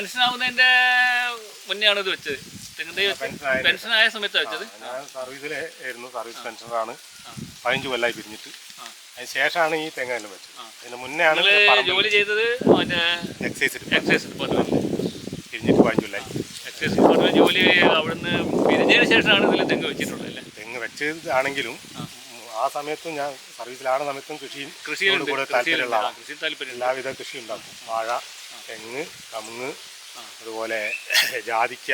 Pension ആവുന്നതിന്റെ മുന്നെയാണ് ഇത് വെച്ചത്? Pension ആയ സമയത്താണ് വെച്ചത്? ഞാൻ സർവീസിലായിരുന്നു സർവീസ് പെൻഷനറാണ് പതിനഞ്ച് കൊല്ലായി പിരിഞ്ഞിട്ട്. അതിന് ശേഷമാണ് ഈ തെങ്ങെല്ലാം വെച്ചത്. അതിന് മുന്നേ ആണ് ജോലി ചെയ്തത് എക്സൈസ് എക്സൈസ് ഡിപ്പാർട്ട്മെന്റിൽ പിരിഞ്ഞിട്ട് പതിനഞ്ച് കൊല്ലായി. എക്സൈസ് ഡിപ്പാർട്ട്മെന്റ് ജോലി അവിടുന്ന് പിരിഞ്ഞതിന് ശേഷമാണ് ഇതിൽ തെങ്ങ് വെച്ചിട്ടുള്ളത് അല്ലേ? തെങ്ങ് വെച്ചതാണെങ്കിലും ആ സമയത്തും ഞാൻ സർവീസിലാണ സമയത്തും കൃഷി കൃഷിയോട് കൂടെ താല്പര്യമുള്ള കൃഷി താല്പര്യം എല്ലാവിധ കൃഷി ഉണ്ടാക്കും വാഴ തെങ്ങ് കമുങ്ങ് അതുപോലെ ജാതിക്ക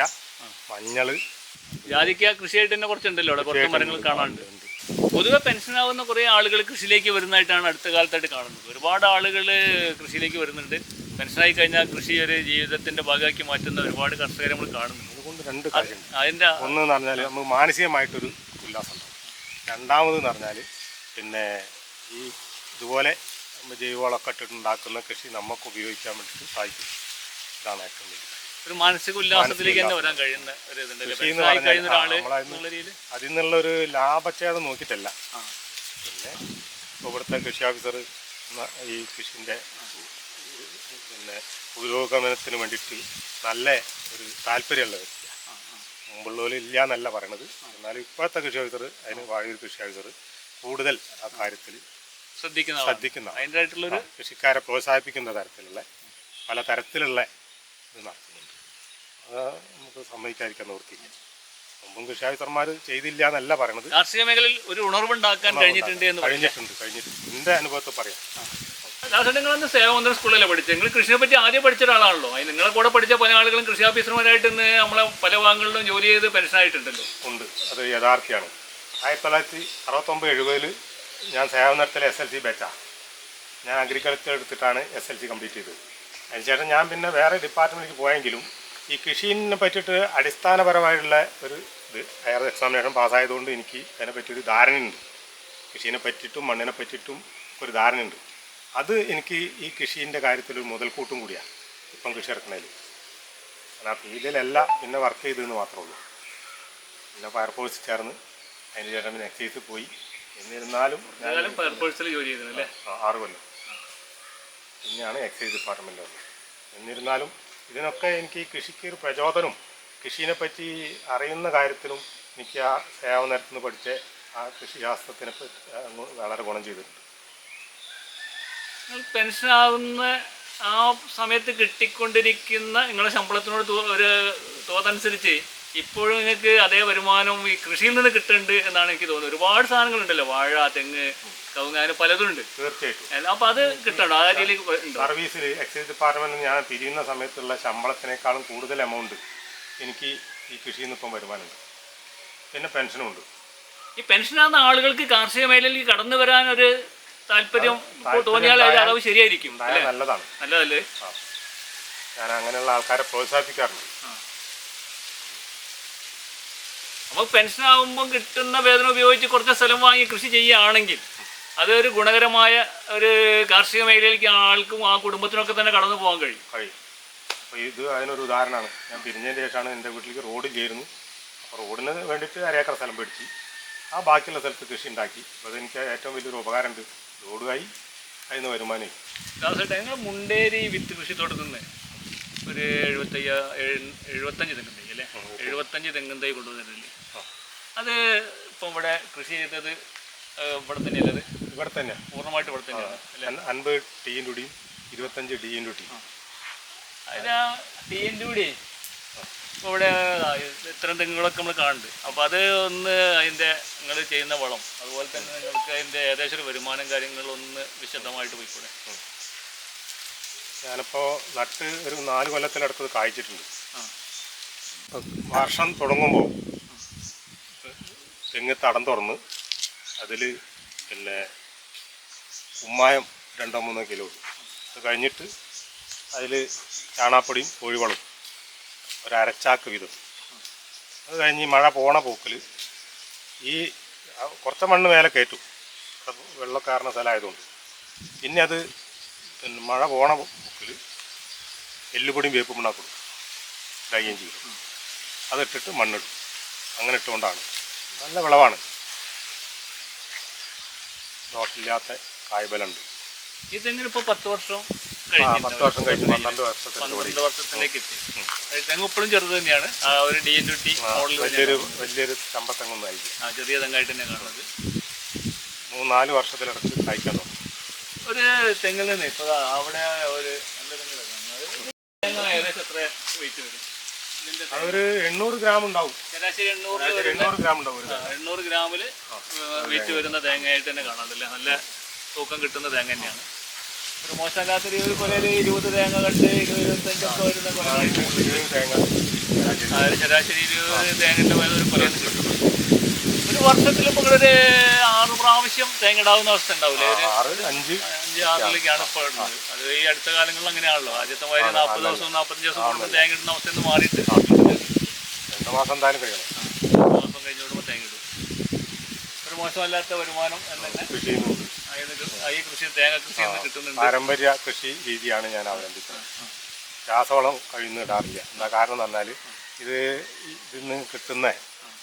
മഞ്ഞൾ. ജാതിക്ക കൃഷിയായിട്ട് തന്നെ കുറച്ചുണ്ടല്ലോ അവിടെ. കുറച്ച് മരങ്ങൾ കാണാനുണ്ട്. പൊതുവെ പെൻഷനാവുന്ന കുറേ ആളുകൾ കൃഷിയിലേക്ക് വരുന്നതായിട്ടാണ് അടുത്ത കാലത്തായിട്ട് കാണുന്നത്. ഒരുപാട് ആളുകൾ കൃഷിയിലേക്ക് വരുന്നുണ്ട്. പെൻഷനായി കഴിഞ്ഞാൽ കൃഷി ഒരു ജീവിതത്തിന്റെ ഭാഗമാക്കി മാറ്റുന്ന ഒരുപാട് കർഷകരെ നമ്മൾ കാണുന്നുണ്ട്. അതുകൊണ്ട് രണ്ട് കാര്യം അതിന്റെ ഒന്ന് എന്ന് പറഞ്ഞാൽ നമുക്ക് മാനസികമായിട്ടൊരു ഉല്ലാസം ഉണ്ടാവും രണ്ടാമത് എന്ന് പറഞ്ഞാൽ പിന്നെ ഈ ഇതുപോലെ ജൈവവളമൊക്കെ ഇട്ടിട്ടുണ്ടാക്കുന്ന കൃഷി നമുക്ക് ഉപയോഗിക്കാൻ വേണ്ടിയിട്ട് സാധിക്കും ഇതാണ് ഏറ്റവും വലിയ. ഒരു മാനസിക ഉല്ലാസത്തിലേക്ക് തന്നെ വരാൻ കഴിയുന്ന ഒരു അതിൽ നിന്നുള്ളൊരു ലാഭച്ഛേദം നോക്കിയിട്ടല്ല. പിന്നെ ഇപ്പോൾ ഇവിടുത്തെ കൃഷി ഓഫീസർ ഈ കൃഷിന്റെ പിന്നെ പുരോഗമനത്തിന് വേണ്ടിയിട്ട് നല്ല ഒരു താല്പര്യമുള്ള വ്യക്തിയാണ്. മുമ്പുള്ളവർ ഇല്ല എന്നല്ല പറയണത്. എന്നാലും ഇപ്പോഴത്തെ കൃഷി ഓഫീസർ അതിന് വാഴൂർ കൃഷി ഓഫീസർ കൂടുതൽ ആ കാര്യത്തിൽ ശ്രദ്ധിക്കുന്ന. ശ്രദ്ധിക്കുന്ന അതിന്റെതായിട്ടുള്ളൊരു കൃഷിക്കാരെ പ്രോത്സാഹിപ്പിക്കുന്ന തരത്തിലുള്ള പല തരത്തിലുള്ള ഇത് നടത്തുന്നുണ്ട്. അത് നമുക്ക് സമ്മതിക്കാതിരിക്കാൻ നിവൃത്തിയില്ല. മുമ്പും കൃഷി ഓഫീസർമാർ ചെയ്തില്ല എന്നല്ല പറയണത്. കാർഷിക മേഖലയിൽ ഒരു ഉണർവുണ്ടാക്കാൻ കഴിഞ്ഞിട്ടുണ്ട്. കഴിഞ്ഞിട്ടുണ്ട് കഴിഞ്ഞിട്ടുണ്ട്. എന്റെ അനുഭവത്തിൽ പറയാം. ലാസ്റ്റ് നിങ്ങളന്ന് സേവമന്ത്രി സ്കൂളിലല്ലേ പഠിച്ചത്? നിങ്ങൾ കൃഷിയെ പറ്റി ആദ്യം പഠിച്ച ഒരാളാണല്ലോ. അതിന് നിങ്ങളെ കൂടെ പഠിച്ച പല ആളുകളും കൃഷി ഓഫീസർമാരായിട്ട് ഇന്ന് നമ്മളെ പല ഭാഗങ്ങളിലും ജോലി ചെയ്ത് പെൻഷനായിട്ടുണ്ടല്ലോ. ഉണ്ട്. അത് യഥാർത്ഥിയാണ്. ആയിരത്തി തൊള്ളായിരത്തി അറുപത്തൊമ്പത് എഴുപതിൽ ഞാൻ സേവനത്തിലെ എസ് എൽ സി ബാച്ചാണ് ഞാൻ അഗ്രികൾച്ചർ എടുത്തിട്ടാണ് എസ് എൽ സി കംപ്ലീറ്റ് ചെയ്തത്. അതിനുശേഷം ഞാൻ പിന്നെ വേറെ ഡിപ്പാർട്ട്മെന്റിലേക്ക് പോയെങ്കിലും ഈ കൃഷിനെ പറ്റിയിട്ട് അടിസ്ഥാനപരമായിട്ടുള്ള ഒരു ഇത് ഹയർ എക്സാമിനേഷൻ പാസ്സായതുകൊണ്ട് എനിക്ക് അതിനെ പറ്റിയൊരു ധാരണയുണ്ട്. കൃഷിനെ പറ്റിയിട്ടും മണ്ണിനെ പറ്റിയിട്ടും ഒരു ധാരണയുണ്ട്. അത് എനിക്ക് ഈ കൃഷീന്റെ കാര്യത്തിൽ ഒരു മുതൽക്കൂട്ടും കൂടിയാണ്. ഇപ്പം കൃഷി ഇറക്കണേൽ കാരണം ആ ഫീൽഡിലല്ല പിന്നെ വർക്ക് ചെയ്തതെന്ന് മാത്രമേ ഉള്ളൂ. പിന്നെ ഫയർഫോഴ്സ് ചേർന്ന് അതിന് ശേഷം പിന്നെ എക്സൈസിൽ പോയി. എന്നിരുന്നാലും ജോലി ആറ് കൊല്ലം. പിന്നെയാണ് എക്സൈസ് ഡിപ്പാർട്ട്മെന്റ് വന്നത്. എന്നിരുന്നാലും ഇതിനൊക്കെ എനിക്ക് കൃഷിക്ക് ഒരു പ്രചോദനം കൃഷിനെ പറ്റി അറിയുന്ന കാര്യത്തിലും എനിക്ക് ആ സേവനത്തിൽ നിന്ന് പഠിച്ച ആ കൃഷിശാസ്ത്രത്തിനെ പറ്റി വളരെ ഗുണം ചെയ്തിട്ടുണ്ട്. പെൻഷനാകുന്ന ആ സമയത്ത് കിട്ടിക്കൊണ്ടിരിക്കുന്ന നിങ്ങളുടെ ശമ്പളത്തിനോട് ഒരു തോതനുസരിച്ച് ഇപ്പോഴും നിങ്ങൾക്ക് അതേ വരുമാനം ഈ കൃഷിയിൽ നിന്ന് കിട്ടുന്നുണ്ട് എന്നാണ് എനിക്ക് തോന്നുന്നത്. ഒരുപാട് സാധനങ്ങളുണ്ടല്ലോ. വാഴ തെങ്ങ് കവുങ്ങ് അങ്ങനെ പലതും ഉണ്ട്. തീർച്ചയായിട്ടും. അപ്പൊ അത് കിട്ടണ്ടോ. ആ രീതിയിൽ സർവീസിൽ എക്സൈസ് ഡിപ്പാർട്ട്മെന്റ് ഞാൻ തിരിയുന്ന സമയത്തുള്ള ശമ്പളത്തിനേക്കാളും കൂടുതൽ എമൗണ്ട് എനിക്ക് ഈ കൃഷിയിൽ നിന്ന് ഇപ്പം വരുമാനമുണ്ട്. പിന്നെ പെൻഷനും ഉണ്ട്. ഈ പെൻഷനാകുന്ന ആളുകൾക്ക് കാർഷിക മേഖലയിൽ കടന്നു വരാൻ ഒരു താല്പര്യം തോന്നിയാൽ അളവ് ശരിയായിരിക്കും. നല്ലതാണ്. നല്ലതല്ലേ? ഞാൻ അങ്ങനെയുള്ള ആൾക്കാരെ പ്രോത്സാഹിപ്പിക്കാറുണ്ട്. നമുക്ക് പെൻഷൻ ആകുമ്പോൾ കിട്ടുന്ന വേതനം ഉപയോഗിച്ച് കുറച്ച് സ്ഥലം വാങ്ങി കൃഷി ചെയ്യുകയാണെങ്കിൽ അതൊരു ഗുണകരമായ ഒരു കാർഷിക മേഖലയിലേക്ക് ആൾക്കും ആ കുടുംബത്തിനൊക്കെ തന്നെ കടന്നു പോകാൻ കഴിയും. കഴിയും. അപ്പോൾ ഇത് അതിനൊരു ഉദാഹരണമാണ്. ഞാൻ പിരിഞ്ഞതിന് ശേഷമാണ് എന്റെ വീട്ടിലേക്ക് റോഡ് ചേരുന്നു അപ്പോൾ റോഡിന് വേണ്ടിയിട്ട് അരേക്കർ സ്ഥലം പിടിച്ച് ആ ബാക്കിയുള്ള സ്ഥലത്ത് കൃഷി ഉണ്ടാക്കി. അപ്പോൾ അതെനിക്ക് ഏറ്റവും വലിയൊരു ഉപകാരമുണ്ട്. റോഡുമായി അതിന് വരുമാനം. ദാസേട്ടാ ഞങ്ങൾ മുണ്ടേരി വിത്ത് കൃഷി നിന്ന് ഒരു എഴുപത്തയ്യ എഴു- എഴുപത്തഞ്ച് തെങ്ങും തൈ അല്ലേ എഴുപത്തഞ്ച് തെങ്ങും തൈ കൊണ്ടുവന്നിട്ടില്ലേ അത് ഇപ്പം ഇവിടെ കൃഷി ചെയ്തത് ഇവിടെ തന്നെയല്ലേ അത്? ഇവിടെ തന്നെ. പൂർണമായിട്ട് ഇവിടെ തന്നെയാണ് അല്ലേ? അൻപത് ടീന്റെ കൂടിയും ഇരുപത്തഞ്ച് ഡി ഇന്റു അതിനാ ടീന്റെ ടി കൂടി ഇപ്പോൾ ഇവിടെ ഇത്തരം തെങ്ങുകളൊക്കെ നമ്മൾ കാണുന്നുണ്ട്. അപ്പോൾ അത് ഒന്ന് അതിന്റെ നിങ്ങൾ ചെയ്യുന്ന വളം അതുപോലെ തന്നെ നിങ്ങൾക്ക് അതിന്റെ ഏകദേശം ഒരു വരുമാനം കാര്യങ്ങളൊന്ന് വിശദമായിട്ട് പോയിക്കൂടെ ഞാനിപ്പോൾ നട്ട് ഒരു നാല് കൊല്ലത്തിനടുത്തത് കായ്ച്ചിട്ടുണ്ട്. വർഷം തുടങ്ങുമ്പോൾ തെങ്ങ് തടം തുറന്ന് അതിൽ പിന്നെ ഉമ്മായം രണ്ടോ മൂന്നോ കിലോ അത് കഴിഞ്ഞിട്ട് അതിൽ ചാണാപ്പൊടിയും കോഴിവളവും ഒരു അരച്ചാക്ക് വീതം. അത് കഴിഞ്ഞ് മഴ പോണ പോക്കിൽ ഈ കുറച്ച് മണ്ണ് മേലെ കയറ്റും. വെള്ളക്കാരണ സ്ഥലമായതുകൊണ്ട്. പിന്നെ അത് പിന്നെ മഴ പോണ പൊക്കിൽ എല്ലുപൊടിയും വേപ്പും മണ്ണാക്കും ഡ്രൈയും ചെയ്യും അതിട്ടിട്ട് മണ്ണിടും. അങ്ങനെ ഇട്ടുകൊണ്ടാണ്. നല്ല വിളവാണ്. ദോഷമില്ലാത്ത കായ്ബലുണ്ട് ഇതെങ്ങനെ തെങ്ങിന് ഇപ്പോൾ പത്ത് വർഷം? പത്ത് വർഷം കഴിഞ്ഞ്. പന്ത്രണ്ട് പന്ത്രണ്ട് വർഷത്തിലേക്ക് എത്തി. തെങ്ങ് ഇപ്പോഴും ചെറുത് തന്നെയാണ്. ആ ഒരു ഡി എൻ ടി മോഡൽ വലിയൊരു വലിയൊരു ചമ്പത്തെങ്ങൊന്നും ആയിരിക്കും. ആ ചെറിയ തെങ്ങായിട്ട് തന്നെ കാണുന്നത്. മൂന്നാൽ വർഷത്തിലടച്ച് കായ്ക്കാൻ തുടങ്ങും. ഒരു തെങ്ങിൽ നിന്ന് ഇപ്പൊ അവിടെ ഒരു നല്ല തെങ്ങ് തേങ്ങ ഏകദേശം എത്ര വെയിറ്റ് വരും? അതൊരു എണ്ണൂറ് ഗ്രാം ഉണ്ടാവും. ശരാശരി എണ്ണൂറ് ഗ്രാം ഉണ്ടാവും എണ്ണൂറ് ഗ്രാമിൽ വെയിറ്റ് വരുന്ന തേങ്ങയായിട്ട് തന്നെ കാണാറില്ല നല്ല തൂക്കം കിട്ടുന്ന തേങ്ങ തന്നെയാണ്. മോശമില്ലാത്ത രീതിയിൽ കൊലയിൽ ഇരുപത് തേങ്ങ കണ്ട് ഇരുപത്തഞ്ചൊക്കെ വരുന്ന കൊല ശരാശരി ഇരുപത് തേങ്ങന്റെ വില ഒരു കൊലയിൽ ഒരു വർഷത്തിൽ നമ്മളൊരു ആറ് പ്രാവശ്യം തേങ്ങ ഇടാവുന്ന അവസ്ഥ ഉണ്ടാവില്ലേ? ഒരു അഞ്ച്. അഞ്ച് ആറിലേക്കാണ് ഇപ്പോൾ ഇടുന്നത്. അത് ഈ അടുത്ത കാലങ്ങളിൽ അങ്ങനെയാണല്ലോ. ആദ്യത്തെ മാതിരി നാൽപ്പത് ദിവസം നാൽപ്പത്തഞ്ച് ദിവസം കൂടുമ്പോൾ തേങ്ങ ഇടുന്ന അവസ്ഥ ഒന്ന് മാറിയിട്ട് രണ്ട് മാസം എന്തായാലും കഴിയണം. മാസം കഴിഞ്ഞ് വിടുമ്പോൾ തേങ്ങ ഇടും. ഒരു മോശമല്ലാത്ത വരുമാനം എന്നെ കൃഷി ചെയ്യുന്നുണ്ട് ഈ കൃഷി തേങ്ങ കൃഷി നിന്ന് കിട്ടുന്നുണ്ട്. പാരമ്പര്യ കൃഷി രീതിയാണ് ഞാൻ അവലംബിക്കുന്നത്. രാസവളം കഴിയുന്ന ഇടാറില്ല എന്താ കാരണം എന്ന് പറഞ്ഞാൽ ഇത് ഇതിൽ നിന്ന് കിട്ടുന്ന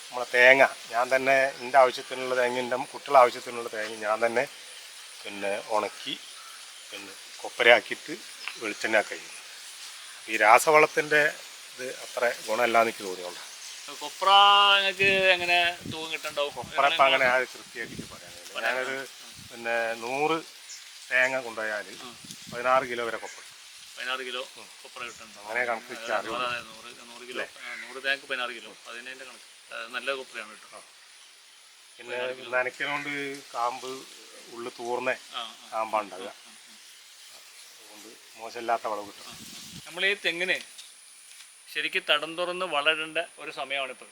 നമ്മളെ തേങ്ങ ഞാൻ തന്നെ എന്റെ ആവശ്യത്തിനുള്ള തേങ്ങ എന്റെ കുട്ടികളുടെ ആവശ്യത്തിനുള്ള തേങ്ങ ഞാൻ തന്നെ പിന്നെ ഉണക്കി പിന്നെ കൊപ്പരയാക്കിയിട്ട് വെളിച്ചെണ്ണ കഴിയും ഈ രാസവളത്തിന്റെ ഇത് അത്ര ഗുണമല്ലാന്ന് എനിക്ക് തോന്നിയുള്ളൂ കൊപ്ര നിങ്ങൾക്ക് എങ്ങനെ തൂക്കം കിട്ടുന്നുണ്ടാവും കൊപ്പറപ്പം അങ്ങനെ ആ കൃത്യമായിട്ട് പറയാൻ കഴിയില്ല ഞാനൊരു പിന്നെ നൂറ് തേങ്ങ കൊണ്ടുപോയാൽ പതിനാറ് കിലോ വരെ കൊപ്ര പതിനാറ് കിലോ കൊപ്ര കിട്ടുന്നുണ്ടാവും അങ്ങനെ കണക്ക് വെച്ചാൽ അറിയുള്ളൂ. അതെ, നൂറ് നൂറ് കിലോ നൂറ് തേങ്ങക്ക് പതിനാറ് കിലോ. അതിന് എന്റെ കണക്ക്. അത് നല്ല കൊപ്രയാണ് കേട്ടോ. പിന്നെ നനയ്ക്കുന്നതുകൊണ്ട് കാമ്പ് ഉള്ളു തൂർന്ന കാമ്പാണ് ഉണ്ടാവുക. അതുകൊണ്ട് മോശമില്ലാത്ത വളവ് കിട്ടും. നമ്മൾ ഈ തെങ്ങിന് ശരിക്കും തടം തുറന്ന് വളരേണ്ട ഒരു സമയമാണിപ്പോൾ.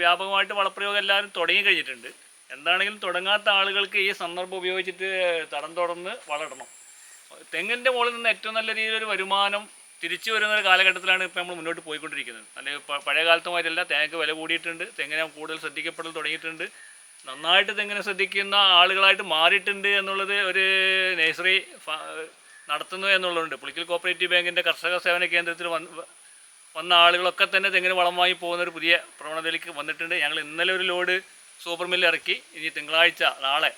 വ്യാപകമായിട്ട് വളപ്രയോഗം എല്ലാവരും തുടങ്ങി കഴിഞ്ഞിട്ടുണ്ട്. എന്താണെങ്കിലും തുടങ്ങാത്ത ആളുകൾക്ക് ഈ സന്ദർഭം ഉപയോഗിച്ചിട്ട് തടം തുറന്ന് വളരണം. തെങ്ങിന്റെ മുകളിൽ നിന്ന് ഏറ്റവും നല്ല രീതിയിലൊരു വരുമാനം തിരിച്ചു വരുന്ന ഒരു കാലഘട്ടത്തിലാണ് ഇപ്പോൾ നമ്മൾ മുന്നോട്ട് പോയിക്കൊണ്ടിരിക്കുന്നത്. അല്ലെങ്കിൽ പഴയ കാലത്തുമായിട്ടല്ല തേങ്ങക്ക് വില കൂടിയിട്ടുണ്ട് തെങ്ങിനെ കൂടുതൽ ശ്രദ്ധിക്കപ്പെടൽ തുടങ്ങിയിട്ടുണ്ട്. നന്നായിട്ട് തെങ്ങിനെ ശ്രദ്ധിക്കുന്ന ആളുകളായിട്ട് മാറിയിട്ടുണ്ട് എന്നുള്ളത് ഒരു നേഴ്സറി നടത്തുന്നു എന്നുള്ളതുണ്ട്. പുളിക്കൽ കോപ്പറേറ്റീവ് ബാങ്കിന്റെ കർഷക സേവന കേന്ദ്രത്തിൽ വന്ന് വന്ന ആളുകളൊക്കെ തന്നെ തെങ്ങിന് വളം വാങ്ങി പോകുന്ന ഒരു പുതിയ പ്രവണതയിലേക്ക് വന്നിട്ടുണ്ട്. ഞങ്ങൾ ഇന്നലെ ഒരു ലോഡ് സൂപ്പർ മില്ലിൽ ഇറക്കി. ഇനി തിങ്കളാഴ്ച നാളെ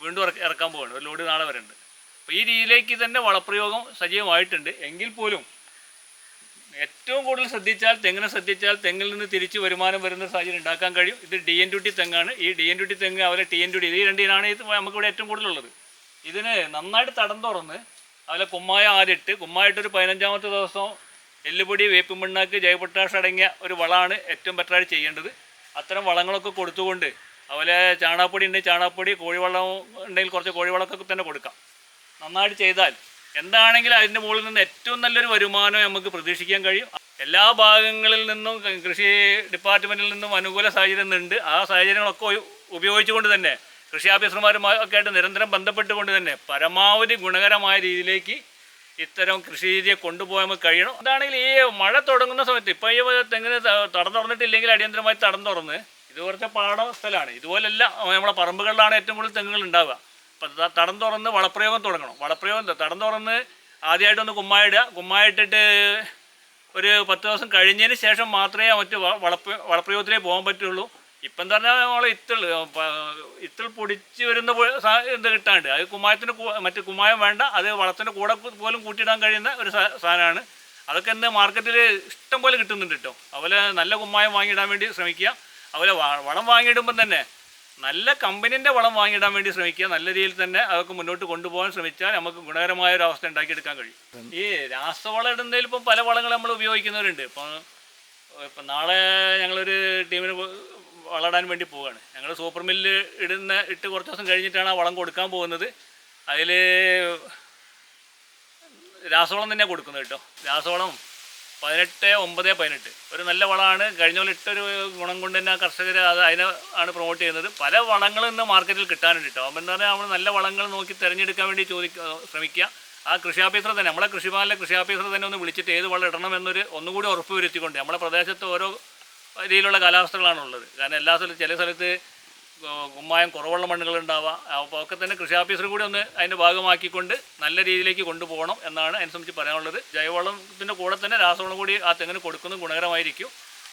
വീണ്ടും ഇറക്കി ഇറക്കാൻ പോവുകയാണ് ഒരു ലോഡ് നാളെ വരുന്നുണ്ട് അപ്പോൾ ഈ രീതിയിലേക്ക് തന്നെ വളപ്രയോഗം സജീവമായിട്ടുണ്ട്. എങ്കിൽ പോലും ഏറ്റവും കൂടുതൽ ശ്രദ്ധിച്ചാൽ തെങ്ങിനെ ശ്രദ്ധിച്ചാൽ തെങ്ങിൽ നിന്ന് തിരിച്ച് വരുമാനം വരുന്ന സാഹചര്യം ഉണ്ടാക്കാൻ കഴിയും. ഇത് ഡി എൻ ഡ്യൂട്ടി തെങ്ങാണ്. ഈ ഡി എൻ ഡ്യൂട്ടി തെങ്ങ് അവരെ ടി എൻ ഡ്യൂട്ടി ഈ രണ്ടിനാണ് ഇത് നമുക്കിവിടെ ഏറ്റവും കൂടുതലുള്ളത് ഇതിന് നന്നായിട്ട് തടം തുറന്ന് അതിലെ കുമ്മായ ആരിട്ട് കുമ്മായിട്ടൊരു പതിനഞ്ചാമത്തെ ദിവസം എല്ലുപൊടി വേപ്പിൻ മണ്ണാക്ക് ജൈവപൊട്ടാഷ് അടങ്ങിയ ഒരു വളമാണ് ഏറ്റവും ബെറ്ററായിട്ട് ചെയ്യേണ്ടത്. അത്തരം വളങ്ങളൊക്കെ കൊടുത്തുകൊണ്ട് അതുപോലെ ചാണാപ്പൊടി ഉണ്ടെങ്കിൽ ചാണാപ്പൊടി കോഴിവെള്ളം ഉണ്ടെങ്കിൽ കുറച്ച് കോഴിവെള്ളമൊക്കെ തന്നെ കൊടുക്കാം. നന്നായിട്ട് ചെയ്താൽ എന്താണെങ്കിലും അതിന്റെ മുകളിൽ നിന്ന് ഏറ്റവും നല്ലൊരു വരുമാനം നമുക്ക് പ്രതീക്ഷിക്കാൻ കഴിയും. എല്ലാ ഭാഗങ്ങളിൽ നിന്നും കൃഷി ഡിപ്പാർട്ട്മെന്റിൽ നിന്നും അനുകൂല സാഹചര്യം ഉണ്ട് ആ സാഹചര്യങ്ങളൊക്കെ ഉപയോഗിച്ചുകൊണ്ട് തന്നെ കൃഷി ഓഫീസർമാരുമായി ഒക്കെ ആയിട്ട് നിരന്തരം ബന്ധപ്പെട്ടുകൊണ്ട് തന്നെ പരമാവധി ഗുണകരമായ രീതിയിലേക്ക് ഇത്തരം കൃഷി രീതിയെ കൊണ്ടുപോകാൻ കഴിയണം. അതാണെങ്കിൽ ഈ മഴ തുടങ്ങുന്ന സമയത്ത് ഇപ്പം ഈ തെങ്ങിന് തടം തുറന്നിട്ടില്ലെങ്കിൽ അടിയന്തരമായി തടം തുറന്ന് ഇത് കുറച്ച് പാട സ്ഥലമാണ് ഇതുപോലെല്ല നമ്മുടെ പറമ്പുകളിലാണ് ഏറ്റവും കൂടുതൽ തെങ്ങുകൾ ഉണ്ടാവുക. അപ്പം തടം തുറന്ന് വളപ്രയോഗം തുടങ്ങണം. വളപ്രയോഗം തടം തുറന്ന് ആദ്യമായിട്ടൊന്ന് കുമ്മായിടുക കുമ്മായിട്ടിട്ട് ഒരു പത്ത് ദിവസം കഴിഞ്ഞതിന് ശേഷം മാത്രമേ മറ്റ് വളപ്ര വളപ്രയോഗത്തിലേക്ക് പോകാൻ പറ്റുള്ളൂ. ഇപ്പം പറഞ്ഞാൽ നമ്മൾ ഇത്തിൾ ഇത്തിൾ പൊടിച്ച് വരുന്ന എന്ത് കിട്ടാണ്ട്. അത് കുമായത്തിന് മറ്റു കുമ്മായം വേണ്ട അത് വളത്തിന്റെ കൂടെ പോലും കൂട്ടിയിടാൻ കഴിയുന്ന ഒരു സാധനമാണ്. അതൊക്കെ ഇന്ന് മാർക്കറ്റിൽ ഇഷ്ടം പോലെ കിട്ടുന്നുണ്ട് കേട്ടോ. അതുപോലെ നല്ല കുമ്മായം വാങ്ങിയിടാൻ വേണ്ടി ശ്രമിക്കുക. അതുപോലെ വളം വാങ്ങിയിടുമ്പം തന്നെ നല്ല കമ്പനീന്റെ വളം വാങ്ങിയിടാൻ വേണ്ടി ശ്രമിക്കുക. നല്ല രീതിയിൽ തന്നെ അതൊക്കെ മുന്നോട്ട് കൊണ്ടുപോകാൻ ശ്രമിച്ചാൽ നമുക്ക് ഗുണകരമായ ഒരു അവസ്ഥ ഉണ്ടാക്കിയെടുക്കാൻ കഴിയും. ഈ രാസവളം ഇടുന്നതിൽ ഇപ്പം പല വളങ്ങൾ നമ്മൾ ഉപയോഗിക്കുന്നവരുണ്ട്. ഇപ്പം ഇപ്പം നാളെ ഞങ്ങളൊരു ടീമിന് വളടാൻ വേണ്ടി പോവുകയാണ് ഞങ്ങൾ സൂപ്പർ മില്ല് ഇടുന്ന ഇട്ട് കുറച്ച് ദിവസം കഴിഞ്ഞിട്ടാണ് ആ വളം കൊടുക്കാൻ പോകുന്നത്. അതിൽ രാസവളം തന്നെ കൊടുക്കുന്നത് കേട്ടോ. രാസവളം പതിനെട്ട് ഒമ്പത് പതിനെട്ട്. ഒരു നല്ല വളമാണ്. കഴിഞ്ഞ പോലെ ഇട്ടൊരു ഗുണം കൊണ്ട് തന്നെ കർഷകർ അത് അതിനെ ആണ് പ്രൊമോട്ട് ചെയ്യുന്നത്. പല വളങ്ങളും ഇന്ന് മാർക്കറ്റിൽ കിട്ടാനുണ്ട് കേട്ടോ. അപ്പം എന്താ പറയുക നമ്മൾ നല്ല വളങ്ങൾ നോക്കി തിരഞ്ഞെടുക്കാൻ വേണ്ടി ചോദിക്കുക ശ്രമിക്കുക ആ കൃഷി ഓഫീസർ തന്നെ. നമ്മളെ കൃഷിഭവനിലെ കൃഷി ഓഫീസർ തന്നെ ഒന്ന് വിളിച്ചിട്ട് ഏത് വളം ഇടണം എന്നൊരു ഒന്നുകൂടി ഉറപ്പ് വരുത്തിക്കൊണ്ട് നമ്മളെ പ്രദേശത്ത് ഓരോ രീതിയിലുള്ള കാലാവസ്ഥകളാണ് ഉള്ളത് കാരണം എല്ലാ സ്ഥലത്തും ചില സ്ഥലത്ത് കുമ്മായം കുറവുള്ള മണ്ണുകളുണ്ടാവാം അപ്പോൾ ഒക്കെ തന്നെ കൃഷി ഓഫീസർ കൂടി ഒന്ന് അതിന്റെ ഭാഗമാക്കിക്കൊണ്ട് നല്ല രീതിയിലേക്ക് കൊണ്ടുപോകണം എന്നാണ് അതിനെ സംബന്ധിച്ച് പറയാനുള്ളത്. ജൈവവളത്തിന്റെ കൂടെ തന്നെ രാസവളം കൂടി ആ തെങ്ങിന് കൊടുക്കുന്നത് ഗുണകരമായിരിക്കും.